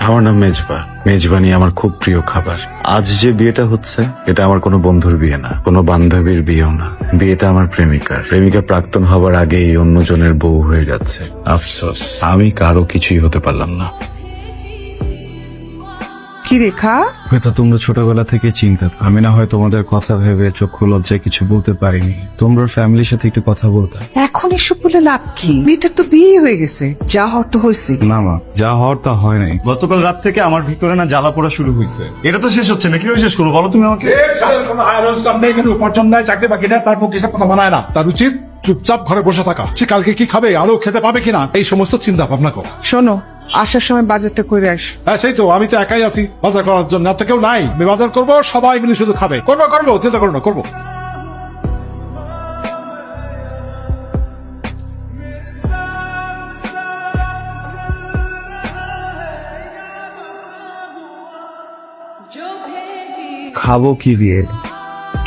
আমার নাম মেজবা। মেজবানি আমার খুব প্রিয় খাবার। আজ যে বিয়েটা হচ্ছে এটা আমার কোনো বন্ধুর বিয়ে না কোনো বান্ধবীর বিয়েও না। বিয়েটা আমার প্রেমিকার। প্রেমিকা প্রাক্তন হবার আগেই অন্যজনের বউ হয়ে যাচ্ছে। আফসোস আমি কারও কিছুই হতে পারলাম না। কি রেখা হয়তো তোমরা ছোটবেলা থেকে চিন্তা আমি না হয় তোমাদের কথা ভেবে চক্ষু লজ্জায় কিছু বলতে পারিনি। তোমরা ফ্যামিলির সাথে একটু কথা বলতে। এখন এসব বলে লাভ কি? মেয়েটার তো বিয়ে হয়ে গেছে যা হওয়ার তো হয়েছে। না মা যা হওয়ার তা হয় নাই। গতকাল রাত থেকে আমার ভিতরে না জ্বালা পোড়া শুরু হয়েছে। এটা তো শেষ হচ্ছে না কীভাবে শেষ করব বলো তুমি আমাকে। কোনো আয় রোজগার নেই কোনো উপার্জন নাই চাকরি বাকি নেই তার পক্ষে কথা মানায় না। তার উচিত চুপচাপ ঘরে বসে থাকা। সে কালকে কি খাবে আলো খেতে পাবে কিনা এই সমস্ত চিন্তা ভাবনা করো। শোনো আসার সময় বাজারটা করে আস। হ্যাঁ সেই তো আমি তো একাই আছি বাজার করার জন্য। আর তো কেউ নাই। আমি বাজার করব সবাই মিলে শুধু খাবে। করব করব চিন্তা করো না করব। খাব কি দিয়ে?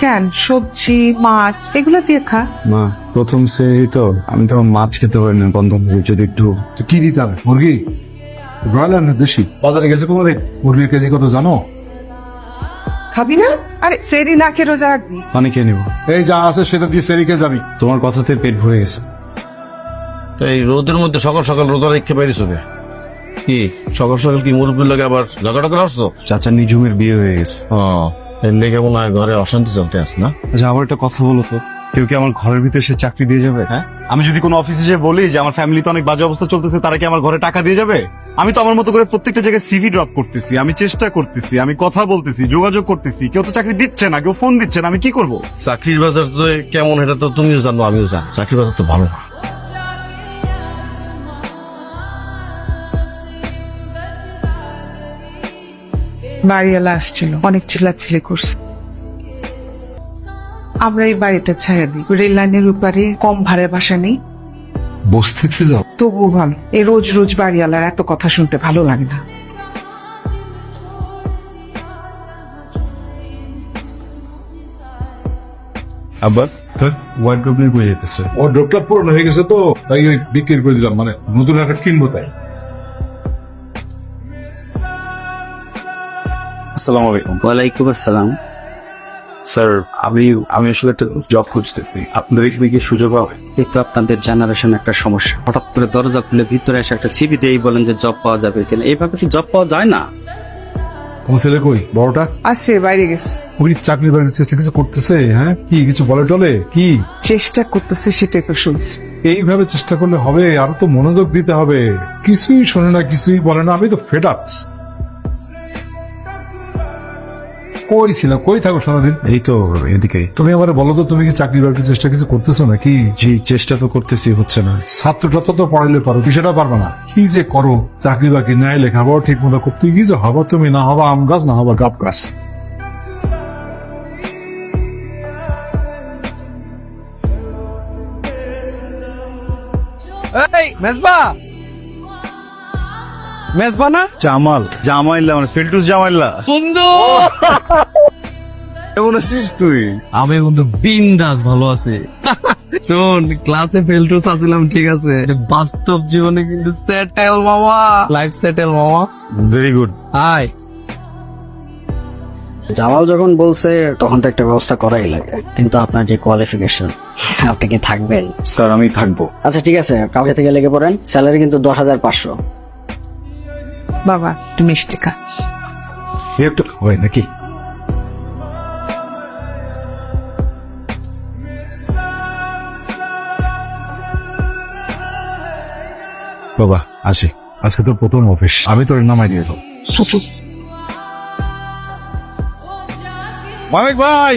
কেন? সবজি মাছ এগুলো দিয়ে খা। মা প্রথম শ্রেণি তো আমি তো মাছ খেতে পারি না বন্ধ যদি একটু। কি দিতে হবে? মুরগি? ব্রয়লার না দেশি। বাজারে গেছে কোনোদিন? মুরগির কেজি কত জানো? খাবি না? আরে সেরি না খেয়ে রোজা রাখবি। পানি খেয়ে নিবো। এই যা আছে সেটা দিয়ে সেরিকে যাবি। তোমার কথাতে পেট ভরে গেছে। তো এই রোদের মধ্যে সকাল সকাল রোদা রেখে বাইরে চলে কি? সকাল সকাল কি মুরব্বীর লাগে আবার ঝগড়া করে আসছো? চাচা নিজুমের বিয়ে হয়ে গেছে। ও এর লেগে মনে হয় ঘরে অশান্তি চলতে আছে না? আচ্ছা আবার একটা কথা বলো তো। কেউ কি আমার ঘরের ভিতরে সে চাকরি দিয়ে যাবে? হ্যাঁ? আমি যদি কোনো অফিসে যে বলি যে আমার ফ্যামিলিতে অনেক বাজে অবস্থা চলতেছে তারা কি আমার ঘরে টাকা দিয়ে যাবে? আমি তো আমার মতো করে প্রত্যেকটা জায়গায় সিভি ড্রপ করতেছি আমি চেষ্টা করতেছি আমি কথা বলতেছি যোগাযোগ করতেছি কেউ তো চাকরি দিচ্ছে না কেউ ফোন দিচ্ছে না আমি কি করব? চাকরির বাজার তো কেমন এটা তো তুমিও জানো আমিও জানি। চাকরির বাজার তো ভালো না। বাড়িওয়ালা আসছিল অনেক চিল্লাচিল্লি করছে। আমরা এই বাড়িটা ছাড়া দিই। রেল লাইনের উপরে কম ভাড়া বাসা নেই। বস্তিতে যাও তবুও ভালো। এই রোজ রোজ বাড়িওয়ালার এত কথা শুনতে ভালো লাগে না। আবার? ওয়ার্ড্রোপ নিয়ে বয়ে যেতেছে। ও পুরনো হয়ে গেছে তো তাই ওই বিক্রি করে দিলাম। মানে নতুন একটা কিনবো তাই। আসসালামু আলাইকুম। ওয়ালাইকুম আসসালাম। স্যার আমি আমি আসলে একটা জব খুঁজতেছি। আপনাদের এখানে কি সুযোগ হবে এই তো আপনাদের জেনারেশন একটা সমস্যা। হঠাৎ করে দরজা খুলে ভিতরে এসে একটা সিবি দিয়েই বলেন যে জব পাওয়া যাবে কিনা। এইভাবে কি জব পাওয়া যায় না? তোমার ছেলে কই? বড়টা? আসছে বাইরে গেছে। ওই চাকরি বাকরির চেষ্টা কিছু করতেছে? হ্যাঁ? কি কিছু বলে টলে? কি? চেষ্টা করতেছে সেটাই তো শুনছি। এইভাবে চেষ্টা করলে হবে আরও তো মনোযোগ দিতে হবে। কিছুই শোনে না কিছুই বলে না আমি তো ফেড আপ কই ছিল? কই থাকো সারাদিন? এই তো এদিকে। তুমি আমার বলো তো তুমি কি চাকরি বাকরির চেষ্টা কিছু করতেছো নাকি? জি চেষ্টা তো করতেছি হচ্ছে না। ছাত্রটা তো তো পড়াইলে পারো বিষয়টা পারবে না? কি যে করো চাকরি বাকরি নাই লেখাপড়া ঠিক মতো করতে কি যে হবা তুমি না হবা আম গাছ না হবা গাপ গাছ। এই মেজবা! মেজবা না জামাল। জামাইল্লা মানে ফিল্টুস জামাইল্লা। বন্ধু! কেমন আছিস তুই? আমি কিন্তু বিন্দাস ভালো আছে। শোন ক্লাসে ফেলটুস আসছিলাম ঠিক আছে। বাস্তব জীবনে কিন্তু সেটেল মামা। লাইফ সেটেল মামা। ভেরি গুড হাই জামাল যখন বলছে তখন তো একটা ব্যবস্থা করাই লাগে। কিন্তু আপনার যে কোয়ালিফিকেশন আপনি কি থাকবেন? স্যার আমি থাকব। আচ্ছা ঠিক আছে। কাউকে থেকে লেগে পড়েন। স্যালারি কিন্তু দশ হাজার পাঁচশো। বাবা তুমি মিষ্টি খা। একটু হয় নাকি? বাবা আসি। আজকে তো প্রথম অফিস। আমি তোর নামাই দিয়ে দেবো। মানিক ভাই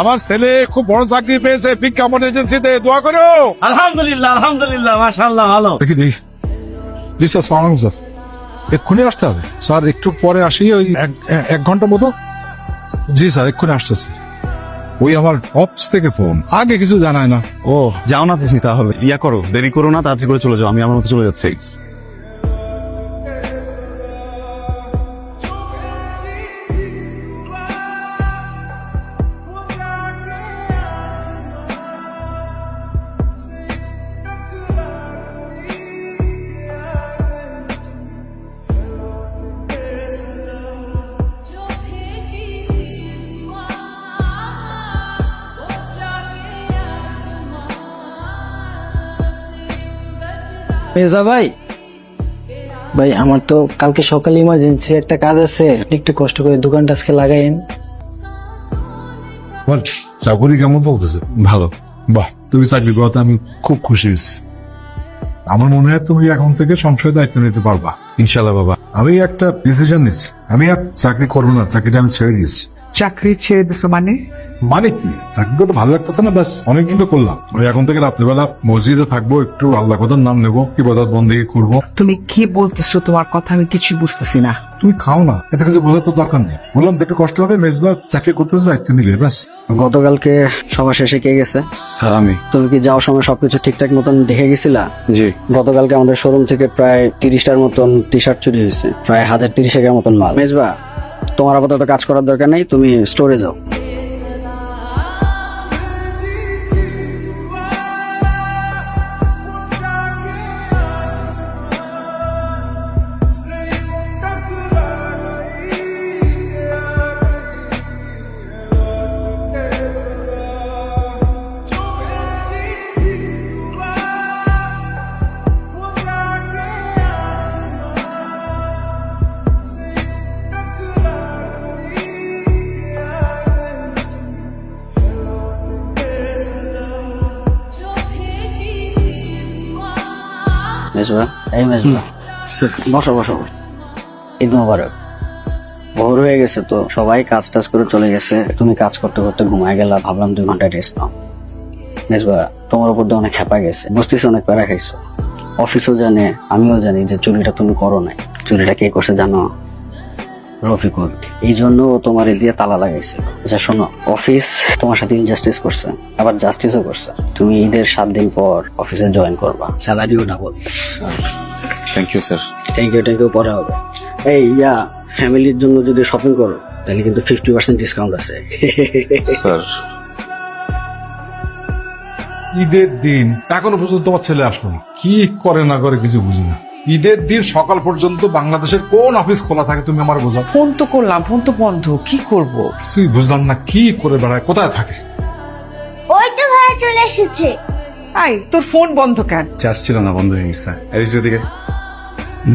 আমার ছেলে খুব বড় চাকরি পেয়েছে বিজ্ঞাপন এজেন্সিতে দোয়া করো। আলহামদুলিল্লাহ আলহামদুলিল্লাহ মাশাআল্লাহ ভালো। দেখি দেখি। প্লিজ স্যার স্যার এক্ষুনি আসতে হবে। স্যার, একটু পরে আসি, ওই এক- ঘণ্টা মতো? জি, স্যার, এক্ষুনি আসতেছি। ওই আমার অফিস থেকে ফোন আগে কিছু জানায় না। ও, যাও না তুমি তাহলে। ইয়া করো, দেরি করো না, তাড়াতাড়ি করে চলে যাও, আমি আমার মতো চলে যাচ্ছি। মেজবা ভাই? ভাই আমার তো কালকে সকালে ইমার্জেন্সি একটা কাজ আছে। আপনি একটু কষ্ট করে দোকানটা আজকে লাগাইন বল চাকরি কেমন বলতেছে ভালো। বাহ তুমি চাকরি করাতে আমি খুব খুশি হয়েছি। আমার মনে হয় তুমি এখন থেকে সংশয় দায়িত্ব নিতে পারবা। ইনশাল্লাহ বাবা। আমি একটা ডিসিশন নিচ্ছি। আমি আর চাকরি করব না চাকরিটা আমি ছেড়ে দিয়েছি। চাকরি ছেড়ে দিছো মানে? মানে কি? চাকরিটা তো ভালো লাগতেছে না ব্যাস। অনেকদিন তো করলাম। ওই এখন থেকে রাত্রেবেলা মসজিদে থাকব একটু আল্লাহ কথার নাম নেব কি বদাত বন্দি করব। তুমি কি বলতেছো তোমার কথা আমি কিছু বুঝতেছি না। তুমি খাও না এতে কিছু বোঝার তো দরকার নেই। বললাম তো একটু কষ্ট হবে মেজবা চাকরি করতেছে দায়িত্ব নিলে ব্যাস। গতকালকে সবার শেষে কে গেছে? স্যার আমি। তুমি কি যাওয়ার সময় সবকিছু ঠিকঠাক মতন দেখে গেছিলা? জি। গতকালকে আমাদের শোরুম থেকে প্রায় তিরিশটার মতন টি শার্ট চুরি হয়েছে। প্রায় হাজার তিরিশ একের মতন মাল। মেজবা তোমার আপাতত কাজ করার দরকার নেই তুমি স্টোরে যাও। মেজবা এই মেজবা। বসো বসো। ঈদ মোবারক। ভোর হয়ে গেছে তো সবাই কাজ টাজ করে চলে গেছে। তুমি কাজ করতে করতে ঘুমায় গেলা ভাবলাম দুই ঘণ্টা রেস্ট নাও। মেজবা তোমার উপর দিয়ে অনেক খেপা গেছে। বুঝতেছো অনেক প্যারা খাইছো। অফিসও জানে আমিও জানি যে চুরিটা তুমি করো নাই। চুরিটা কে করছে জানো? রফিকুল এই জন্য ও তোমার দিয়ে তালা লাগাইছে। আচ্ছা শোনো অফিস তোমার সাথে ইনজাস্টিস করছে আবার জাস্টিসও করছে। তুমি ঈদের সাত দিন পর অফিসে জয়েন করবা। স্যালারিও double thank you sir thank you thank you পরে হবে। এই ইয়া ফ্যামিলির জন্য যদি শপিং করো তাহলে কিন্তু ফিফটি পার্সেন্ট ডিসকাউন্ট আছে। স্যার ঈদের দিন এখনও পর্যন্ত তোমার ছেলে আসলো না। কি করে না করে কিছু বুঝি না। ঈদের দিন সকাল পর্যন্ত বাংলাদেশের কোন অফিস খোলা থাকে তুমি আমার বোঝাও? ফোন তো করলাম ফোন তো বন্ধ কি করব? কিছুই বুঝলাম না কি করে বেড়ায় কোথায় থাকে? ওই তো ভাড়া চলে এসেছে। আই তোর ফোন বন্ধ কেন? চার্জ ছিল না বন্ধ হয়ে গেছে। এই যে দিকে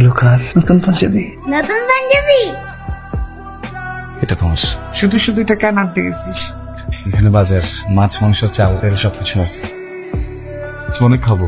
লুকার নতুন পাঞ্জাবি। নতুন পাঞ্জাবি? এটা তোমার। শুধু শুধু এটা কেন আনতে গেছিস? এখানে বাজার মাছ মাংস চাল তেল সবকিছু আছে। অনেক খাব।